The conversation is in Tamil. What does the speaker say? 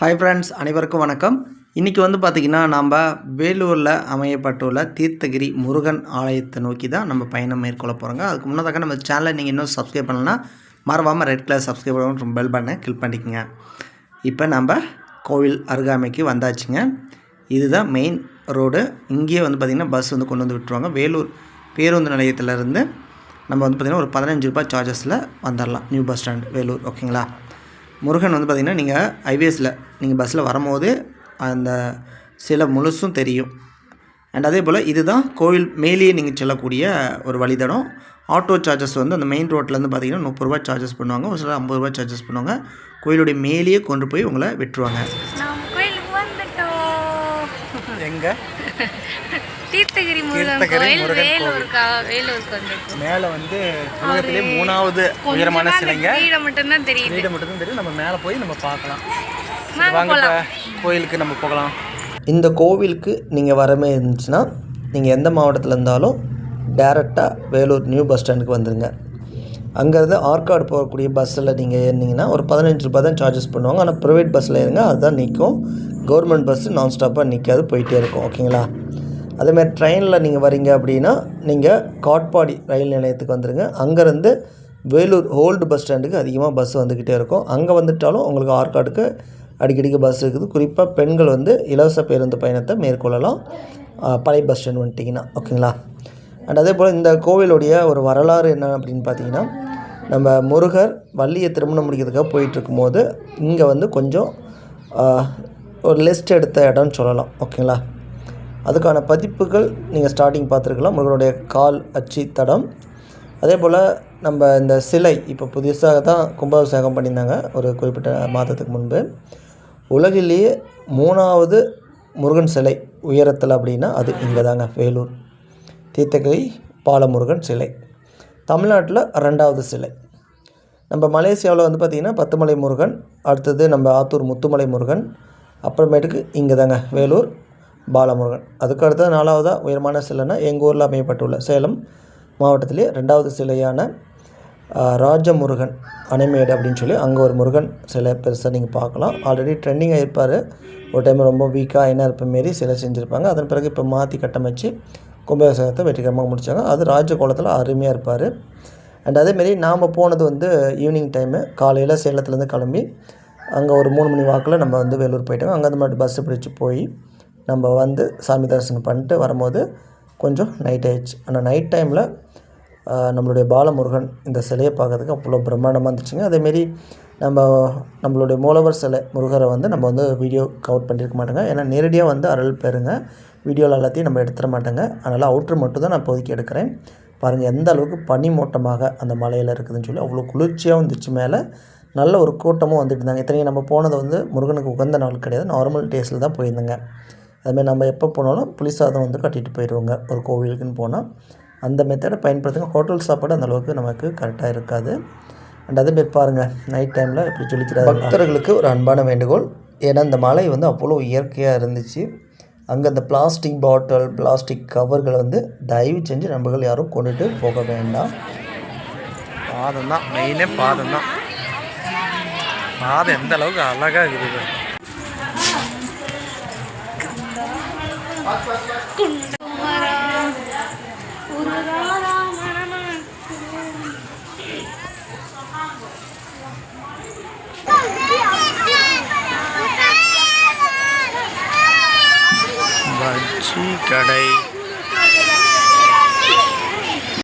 ஹாய் ஃப்ரெண்ட்ஸ் அனைவருக்கும் வணக்கம். இன்றைக்கி வந்து பார்த்திங்கன்னா நம்ம வேலூரில் அமையப்பட்டுள்ள தீர்த்தகிரி முருகன் ஆலயத்தை நோக்கி தான் நம்ம பயணம் மேற்கொள்ள போகிறோங்க அதுக்கு முன்னதாக நம்ம சேனலை நீங்கள் இன்னும் சப்ஸ்கிரைப் பண்ணலன்னா மறவாமல் ரெட் கலர் சப்ஸ்கிரைப் பண்ணணும் பெல் பண்ண கிளிக் பண்ணிக்கோங்க. இப்போ நம்ம கோவில் அருகாமைக்கு வந்தாச்சுங்க. இதுதான் மெயின் ரோடு இங்கேயே வந்து பார்த்திங்கன்னா பஸ் வந்து கொண்டு வந்து விட்டுருவாங்க. வேலூர் பேருந்து நிலையத்திலேருந்து நம்ம வந்து பார்த்திங்கன்னா ஒரு பதினஞ்சு ரூபாய் சார்ஜஸில் வந்துடலாம் நியூ பஸ் ஸ்டாண்ட் வேலூர் ஓகேங்களா முருகன் வந்து பார்த்திங்கன்னா நீங்கள் ஹைவேஸில் நீங்கள் பஸ்ஸில் வரும்போது அந்த சிலை முழுசும் தெரியும். அண்ட் அதே போல் இதுதான் கோவில் மேலேயே நீங்கள் செல்லக்கூடிய ஒரு வழித்தடம். ஆட்டோ சார்ஜஸ் வந்து அந்த மெயின் ரோட்லேருந்து பார்த்தீங்கன்னா முப்பது ரூபா சார்ஜஸ் பண்ணுவாங்க. ஒரு சில ஐம்பது ரூபா சார்ஜஸ் பண்ணுவாங்க. கோயிலுடைய மேலேயே கொண்டு போய் உங்களை விட்டுருவாங்க. எங்கே? தீர்த்தகிரி முருகன் கோயில் வேலூர்க்கா வேலூருக்கு வந்திருக்கோம். மேலே வந்து உலகத்திலே மூணாவது உயரமான சிலைங்க. வீடை மட்டும்தான் தெரியுது. வீடை மட்டும் தெரியும் நம்ம மேலே போய் நம்ம பார்க்கலாம். வாங்க கோயிலுக்கு நம்ம போகலாம். இந்த கோவிலுக்கு நீங்கள் வரமே இருந்துச்சுன்னா நீங்கள் எந்த மாவட்டத்தில் இருந்தாலும் டேரெக்டாக வேலூர் நியூ பஸ் ஸ்டாண்டுக்கு வந்துடுங்க அங்கேருந்து ஆற்காடு போகக்கூடிய பஸ்ஸில் நீங்கள் ஏறினீங்கன்னா ஒரு பதினஞ்சு ரூபாய் தான் சார்ஜஸ் பண்ணுவாங்க. ஆனால் ப்ரைவேட் பஸ்ஸில் ஏறுங்க அதுதான் நிற்கும். கவர்மெண்ட் பஸ்ஸு நான் ஸ்டாப்பாக நிற்காது போயிட்டே இருக்கும் ஓகேங்களா அதேமாதிரி ட்ரெயினில் நீங்கள் வரீங்க அப்படின்னா நீங்கள் காட்பாடி ரயில் நிலையத்துக்கு வந்துடுங்க அங்கேருந்து வேலூர் ஓல்டு பஸ் ஸ்டாண்டுக்கு அதிகமாக பஸ் வந்துக்கிட்டே இருக்கும். அங்கே வந்துட்டாலும் உங்களுக்கு ஆற்காடுக்கு அடிக்கடிக்கு பஸ் இருக்குது. குறிப்பாக பெண்கள் வந்து இலவச பேருந்து பயணத்தை மேற்கொள்ளலாம். பழைய பஸ் ஸ்டாண்ட் வந்துட்டிங்கன்னா ஓகேங்களா அண்ட் அதே போல் இந்த கோவிலுடைய ஒரு வரலாறு என்ன அப்படின்னு பார்த்தீங்கன்னா நம்ம முருகர் வள்ளியை திருமணம் முடிக்கிறதுக்காக போயிட்டுருக்கும்போது இங்கே வந்து கொஞ்சம் ஒரு லிஸ்ட் எடுத்த இடம்னு சொல்லலாம். ஓகேங்களா அதுக்கான பதிப்புகள் நீங்கள் ஸ்டார்டிங் பார்த்துருக்கலாம். முருகனுடைய கால் அச்சு தடம். அதே போல் நம்ம இந்த சிலை இப்போ புதுசாக தான் கும்பாபிஷேகம் பண்ணியிருந்தாங்க ஒரு குறிப்பிட்ட மாதத்துக்கு முன்பு. உலகிலேயே மூணாவது முருகன் சிலை உயரத்தில் அப்படின்னா அது இங்கே தாங்க வேலூர். தீர்த்தகிரி பாலமுருகன் சிலை. தமிழ்நாட்டில் ரெண்டாவது சிலை. நம்ம மலேசியாவில் வந்து பார்த்திங்கன்னா பத்துமலை முருகன் அடுத்தது நம்ம ஆத்தூர் முத்துமலை முருகன் அப்புறமேட்டுக்கு இங்கே தாங்க வேலூர் பாலமுருகன். அதுக்கு அடுத்தது நாலாவதாக உயரமான சிலைனா எங்கள் ஊரில் அமையப்பட்டுள்ள சேலம் மாவட்டத்திலே ரெண்டாவது சிலையான ராஜமுருகன் அணைமேடு அப்படின்னு சொல்லி அங்கே ஒரு முருகன் சிலை பெருசாக நீங்கள் பார்க்கலாம். ஆல்ரெடி ட்ரெண்டிங்காக இருப்பார் ஒரு டைம் ரொம்ப வீக்காக என்ன இருப்ப மாரி சிலை செஞ்சுருப்பாங்க. அதன் பிறகு இப்போ மாற்றி கட்டமைச்சு கும்பாபிஷேகத்தை வெற்றிகரமாக முடித்தாங்க அது ராஜகோலத்தில் அருமையாக இருப்பார். அண்ட் அதேமாரி நாம் போனது வந்து ஈவினிங் டைமு காலையில் சேலத்துலேருந்து கிளம்பி அங்கே ஒரு மூணு மணி வாக்கில் நம்ம வந்து வேலூர் போயிட்டோம். அங்கே அந்த மாதிரி பஸ்ஸு பிடிச்சி போய் நம்ம வந்து சாமி தரிசனம் பண்ணிட்டு வரும்போது கொஞ்சம் நைட் ஆயிடுச்சு. ஆனால் நைட் டைமில் நம்மளுடைய பாலமுருகன் இந்த சிலையை பார்க்கறதுக்கு அவ்வளோ பிரம்மாண்டமாக இருந்துச்சுங்க. அதேமாரி நம்ம நம்மளுடைய மூலவர் சிலை முருகரை வந்து நம்ம வந்து வீடியோ கவர் பண்ணியிருக்க மாட்டோங்க. ஏன்னா நேரடியாக வந்து அருள் பெறுங்க. வீடியோவில் எல்லாத்தையும் நம்ம எடுத்துட மாட்டேங்க. அதனால் அவுட்ரு மட்டும் தான் நான் இப்போதைக்கு எடுக்கிறேன். பாருங்கள் எந்த அளவுக்கு பனிமூட்டமாக அந்த மலையில் இருக்குதுன்னு சொல்லி அவ்வளோ குளிர்ச்சியாக வந்துச்சு மேலே. நல்ல ஒரு கூட்டமும் வந்துட்டு இருந்தாங்க. இத்தனையும் நம்ம போனது வந்து முருகனுக்கு உகந்த நாள் கிடையாது. நார்மல் டேஸில் தான் போயிருந்தேங்க. அதுமாதிரி நம்ம எப்போ போனாலும் புளி சாதம் வந்து கட்டிட்டு போயிடுவோங்க ஒரு கோவிலுக்குன்னு போனால் அந்த மெத்தடை பயன்படுத்துங்க. ஹோட்டல் சாப்பாடு அந்தளவுக்கு நமக்கு கரெக்டாக இருக்காது. அண்ட் அதேமாரி பாருங்கள் நைட் டைமில் எப்படி சொல்லிக்கிறாங்க பக்தர்களுக்கு ஒரு அன்பான வேண்டுகோள். ஏன்னா இந்த மலை வந்து அவ்வளோ இயற்கையாக இருந்துச்சு. அங்கே அந்த பிளாஸ்டிக் பாட்டில் பிளாஸ்டிக் கவர்களை வந்து தயவு செஞ்சு நம்பர்கள் யாரும் கொண்டுட்டு போக வேண்டாம் பாதம் தான் மெயினே பாதம் தான் பாதம் எந்த அளவுக்கு அழகாக இருக்குது பஜ்ஜி கடை.